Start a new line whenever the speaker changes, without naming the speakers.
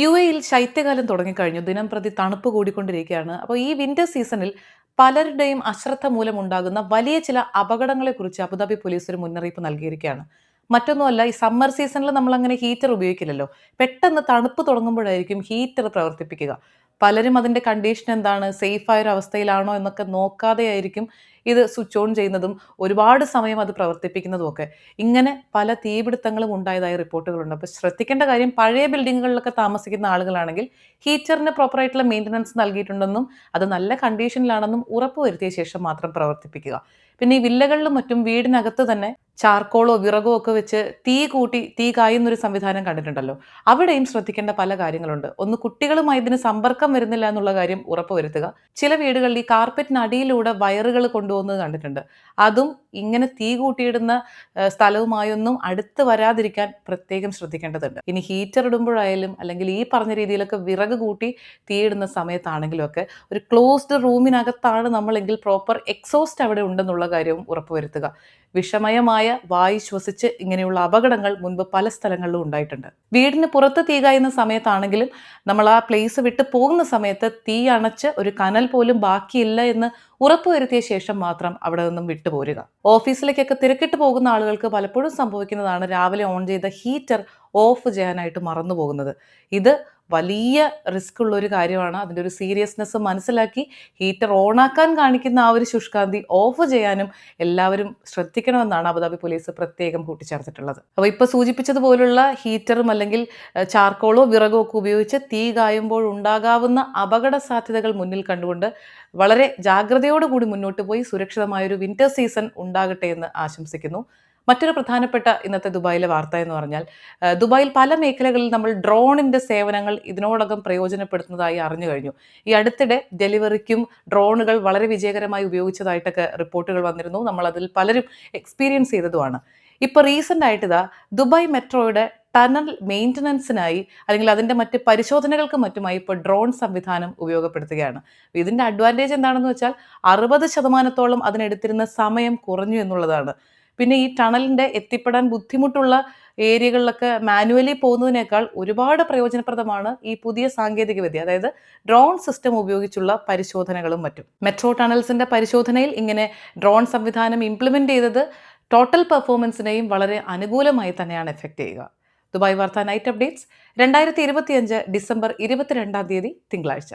U എയിൽ ശൈത്യകാലം തുടങ്ങിക്കഴിഞ്ഞു. ദിനം പ്രതി തണുപ്പ് കൂടിക്കൊണ്ടിരിക്കുകയാണ്. അപ്പോൾ ഈ വിന്റർ സീസണിൽ പലരുടെയും അശ്രദ്ധ മൂലമുണ്ടാകുന്ന വലിയ ചില അപകടങ്ങളെക്കുറിച്ച് അബുദാബി പോലീസ് ഒരു മുന്നറിയിപ്പ് നൽകിയിരിക്കുകയാണ്. മറ്റൊന്നുമല്ല ഈ സമ്മർ സീസണിൽ നമ്മൾ അങ്ങനെ ഹീറ്റർ ഉപയോഗിക്കില്ലല്ലോ. പെട്ടെന്ന് തണുപ്പ് തുടങ്ങുമ്പോഴായിരിക്കും ഹീറ്റർ പ്രവർത്തിപ്പിക്കുക. പലരും അതിന്റെ കണ്ടീഷൻ എന്താണ്? സേഫായ ഒരു അവസ്ഥയിലാണോ എന്നൊക്കെ നോക്കാതെയായിരിക്കും ഇത് സ്വിച്ച് ഓൺ ചെയ്യുന്നതും ഒരുപാട് സമയം അത് പ്രവർത്തിപ്പിക്കുന്നതും ഒക്കെ. ഇങ്ങനെ പല തീപിടുത്തങ്ങളും ഉണ്ടായതായ റിപ്പോർട്ടുകളുണ്ട്. അപ്പോൾ ശ്രദ്ധിക്കേണ്ട കാര്യം പഴയ ബിൽഡിങ്ങുകളിലൊക്കെ താമസിക്കുന്ന ആളുകളാണെങ്കിൽ ഹീറ്ററിന് പ്രോപ്പറായിട്ടുള്ള മെയിന്റനൻസ് നൽകിയിട്ടുണ്ടെന്നും അത് നല്ല കണ്ടീഷനിലാണെന്നും ഉറപ്പുവരുത്തിയ ശേഷം മാത്രം പ്രവർത്തിപ്പിക്കുക. പിന്നെ ഈ വില്ലകളിലും മറ്റും വീടിനകത്ത് തന്നെ ചാർക്കോളോ വിറകോ ഒക്കെ വെച്ച് തീ കൂട്ടി തീ കായുന്നൊരു സംവിധാനം കണ്ടിട്ടുണ്ടല്ലോ. അവിടെയും ശ്രദ്ധിക്കേണ്ട പല കാര്യങ്ങളുണ്ട്. ഒന്ന് കുട്ടികളുമായി ഇതിന് സമ്പർക്കം വരുന്നില്ല എന്നുള്ള കാര്യം ഉറപ്പുവരുത്തുക ചില വീടുകളിൽ ഈ കാർപ്പറ്റിനടിയിലൂടെ വയറുകൾ കൊണ്ടുപോകുന്നത് കണ്ടിട്ടുണ്ട്. അതും ഇങ്ങനെ തീ കൂട്ടിയിടുന്ന സ്ഥലവുമായൊന്നും അടുത്ത് വരാതിരിക്കാൻ പ്രത്യേകം ശ്രദ്ധിക്കേണ്ടതുണ്ട്. ഇനി ഹീറ്റർ ഇടുമ്പോഴായാലും അല്ലെങ്കിൽ ഈ പറഞ്ഞ രീതിയിലൊക്കെ വിറക് കൂട്ടി തീയിടുന്ന സമയത്താണെങ്കിലും ഒക്കെ ഒരു ക്ലോസ്ഡ് റൂമിനകത്താണ് നമ്മളെങ്കിൽ പ്രോപ്പർ എക്സോസ്റ്റ് അവിടെ ഉണ്ടെന്നുള്ള കാര്യവും ഉറപ്പുവരുത്തുക. വിഷമയമായ വായു ശ്വസിച്ച് ഇങ്ങനെയുള്ള അപകടങ്ങൾ മുൻപ് പല സ്ഥലങ്ങളിലും ഉണ്ടായിട്ടുണ്ട്. വീടിന് പുറത്ത് തീ കായുന്ന സമയത്താണെങ്കിലും നമ്മൾ ആ പ്ലേസ് വിട്ട് പോകുന്ന സമയത്ത് തീ അണച്ച് ഒരു കനൽ പോലും ബാക്കിയില്ല എന്ന് ഉറപ്പുവരുത്തിയ ശേഷം മാത്രം അവിടെ നിന്നും വിട്ടുപോരുക. ഓഫീസിലേക്കൊക്കെ തിരക്കിട്ട് പോകുന്ന ആളുകൾക്ക് പലപ്പോഴും സംഭവിക്കുന്നതാണ് രാവിലെ ഓൺ ചെയ്ത ഹീറ്റർ ഓഫ് ചെയ്യാനായിട്ട് മറന്നു പോകുന്നത് ഇത് വലിയ റിസ്ക് ഉള്ള ഒരു കാര്യമാണ്. അതിന്റെ ഒരു സീരിയസ്നെസ് മനസ്സിലാക്കി ഹീറ്റർ ഓണാക്കാൻ കാണിക്കുന്ന ആ ഒരു ശുഷ്കാന്തി ഓഫ് ചെയ്യാനും എല്ലാവരും ശ്രദ്ധിക്കണമെന്നാണ് അബുദാബി പോലീസ് പ്രത്യേകം കൂട്ടിച്ചേർത്തിട്ടുള്ളത്. അപ്പോൾ ഇപ്പോൾ സൂചിപ്പിച്ചതുപോലുള്ള ഹീറ്ററും അല്ലെങ്കിൽ ചാർക്കോളോ വിറകോ ഒക്കെ ഉപയോഗിച്ച് തീ കായുമ്പോൾ ഉണ്ടാകാവുന്ന അപകട സാധ്യതകൾ മുന്നിൽ കണ്ടുകൊണ്ട് വളരെ ജാഗ്രതയോടുകൂടി മുന്നോട്ട് പോയി സുരക്ഷിതമായൊരു വിന്റർ സീസൺ ഉണ്ടാകട്ടെ എന്ന് ആശംസിക്കുന്നു. മറ്റൊരു പ്രധാനപ്പെട്ട ഇന്നത്തെ ദുബായിലെ വാർത്ത എന്ന് പറഞ്ഞാൽ ദുബായിൽ പല മേഖലകളിൽ നമ്മൾ ഡ്രോണിന്റെ സേവനങ്ങൾ ഇതിനോടകം പ്രയോജനപ്പെടുത്തുന്നതായി അറിഞ്ഞു കഴിഞ്ഞു. ഈ അടുത്തിടെ ഡെലിവറിക്കും ഡ്രോണുകൾ വളരെ വിജയകരമായി ഉപയോഗിച്ചതായിട്ടൊക്കെ റിപ്പോർട്ടുകൾ വന്നിരുന്നു. നമ്മൾ പലരും എക്സ്പീരിയൻസ് ചെയ്തതുമാണ്. ഇപ്പോൾ റീസെന്റ് ആയിട്ട് ഇതാ ദുബായ് മെട്രോയുടെ ടണൽ മെയിന്റനൻസിനായി അല്ലെങ്കിൽ അതിന്റെ മറ്റ് പരിശോധനകൾക്ക് മറ്റുമായി ഇപ്പോൾ ഡ്രോൺ സംവിധാനം ഉപയോഗപ്പെടുത്തുകയാണ്. ഇതിന്റെ അഡ്വാന്റേജ് എന്താണെന്ന് വെച്ചാൽ അറുപത് ശതമാനത്തോളം അതിനെടുത്തിരുന്ന സമയം കുറഞ്ഞു എന്നുള്ളതാണ്. പിന്നെ ഈ ടണലിന്റെ എത്തിപ്പെടാൻ ബുദ്ധിമുട്ടുള്ള ഏരിയകളിലൊക്കെ മാനുവലി പോകുന്നതിനേക്കാൾ ഒരുപാട് പ്രയോജനപ്രദമാണ് ഈ പുതിയ സാങ്കേതികവിദ്യ. അതായത് ഡ്രോൺ സിസ്റ്റം ഉപയോഗിച്ചുള്ള പരിശോധനകളും മറ്റും. മെട്രോ ടണൽസിന്റെ പരിശോധനയിൽ ഇങ്ങനെ ഡ്രോൺ സംവിധാനം ഇംപ്ലിമെന്റ് ചെയ്തത് ടോട്ടൽ പെർഫോമൻസിനെയും വളരെ അനുകൂലമായി തന്നെയാണ് എഫക്റ്റ് ചെയ്യുക. ദുബായ് വാർത്ത നൈറ്റ് അപ്ഡേറ്റ്സ് രണ്ടായിരത്തി ഇരുപത്തിയഞ്ച് ഡിസംബർ ഇരുപത്തിരണ്ടാം തീയതി തിങ്കളാഴ്ച.